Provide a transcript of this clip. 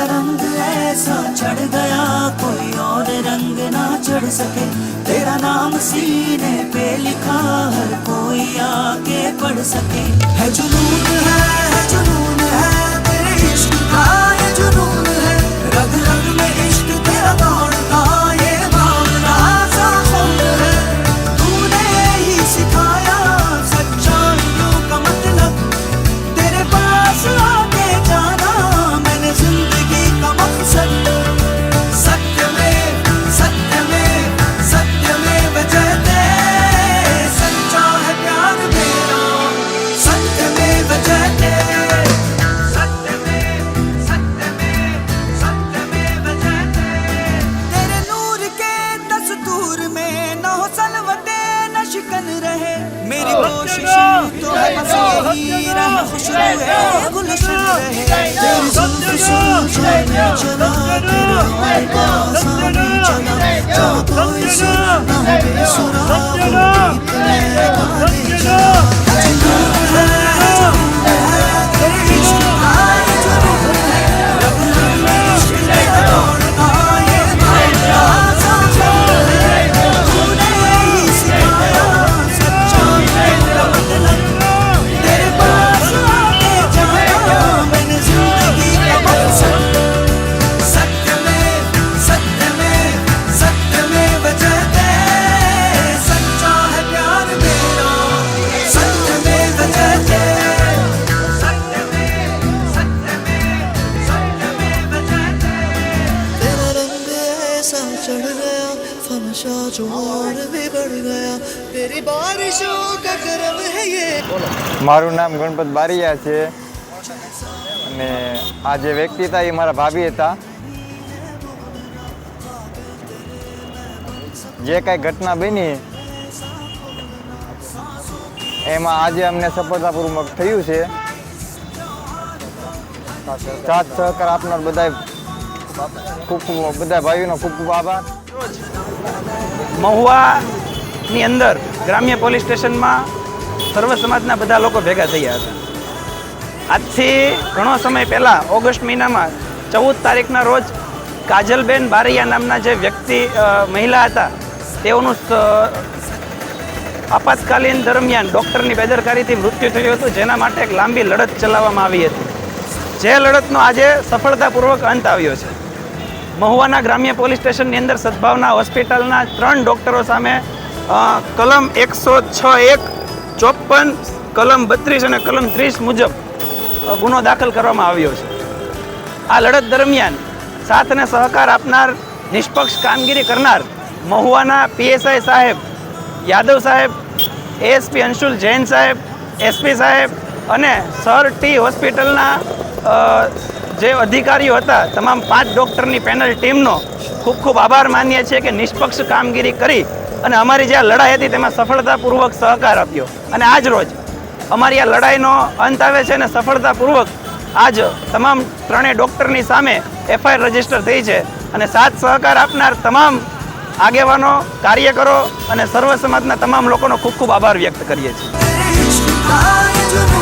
ऐसा चढ़ गया कोई और रंग ना चढ़ सके तेरा नाम सीने पे लिखा हर कोई आके पढ़ सके है जुनून है मेरी कोशिश तो है बस यही रह खुशबू है गुलशन रहे तेरी जुल्फ सोचा मैं चला तेरे फनशा जो और भी बढ़ गया तेरी बारिशों का करम है ये મારું નામ ગણપત બારિયા છે અને આ જે વ્યક્તિ હતા એ મારા ભાભી હતા જે કાંઈ ઘટના બની એમાં આજે અમને સફળતાપૂર્વક થયું છે સાથ સહકાર આપનાર બધા ખૂબ ખૂબ બધા ભાઈઓનો ખૂબ ખૂબ આભાર મહુવાની અંદર ગ્રામ્ય પોલીસ સ્ટેશનમાં સર્વ સમાજના બધા લોકો ભેગા થયા હતા. આજથી ઘણો સમય પહેલાં ઓગસ્ટ મહિનામાં ચૌદ તારીખના રોજ કાજલબેન બારૈયા નામના જે વ્યક્તિ મહિલા હતા, તેઓનું આપાતકાલીન દરમિયાન ડૉક્ટરની બેદરકારીથી મૃત્યુ થયું હતું, જેના માટે એક લાંબી લડત ચલાવવામાં આવી હતી. જે લડતનો આજે સફળતાપૂર્વક અંત આવ્યો છે. મહુવાના ગ્રામ્ય પોલીસ સ્ટેશનની અંદર સદભાવના હોસ્પિટલના ત્રણ ડૉક્ટરો સામે કલમ એકસો છ એક, ચોપન, કલમ બત્રીસ અને કલમ ત્રીસ મુજબ ગુનો દાખલ કરવામાં આવ્યો છે. આ લડત દરમિયાન સાથ અને સહકાર આપનાર, નિષ્પક્ષ કામગીરી કરનાર મહુવાના પીએસઆઈ સાહેબ, યાદવ સાહેબ, એએસપી અંશુલ જૈન સાહેબ, એસપી સાહેબ અને સર ટી હોસ્પિટલના જે અધિકારીઓ હતા તમામ પાંચ ડૉક્ટરની પેનલ ટીમનો ખૂબ ખૂબ આભાર માનીએ છીએ કે નિષ્પક્ષ કામગીરી કરી અને અમારી જે લડાઈ હતી તેમાં સફળતાપૂર્વક સહકાર આપ્યો અને આજ રોજ અમારી આ લડાઈનો અંત આવે છે અને સફળતાપૂર્વક આજ તમામ ત્રણેય ડૉક્ટરની સામે એફઆઈઆર રજિસ્ટર થઈ છે અને સાથ સહકાર આપનાર તમામ આગેવાનો કાર્યકરો અને સર્વ સમાજના તમામ લોકોનો ખૂબ ખૂબ આભાર વ્યક્ત કરીએ છીએ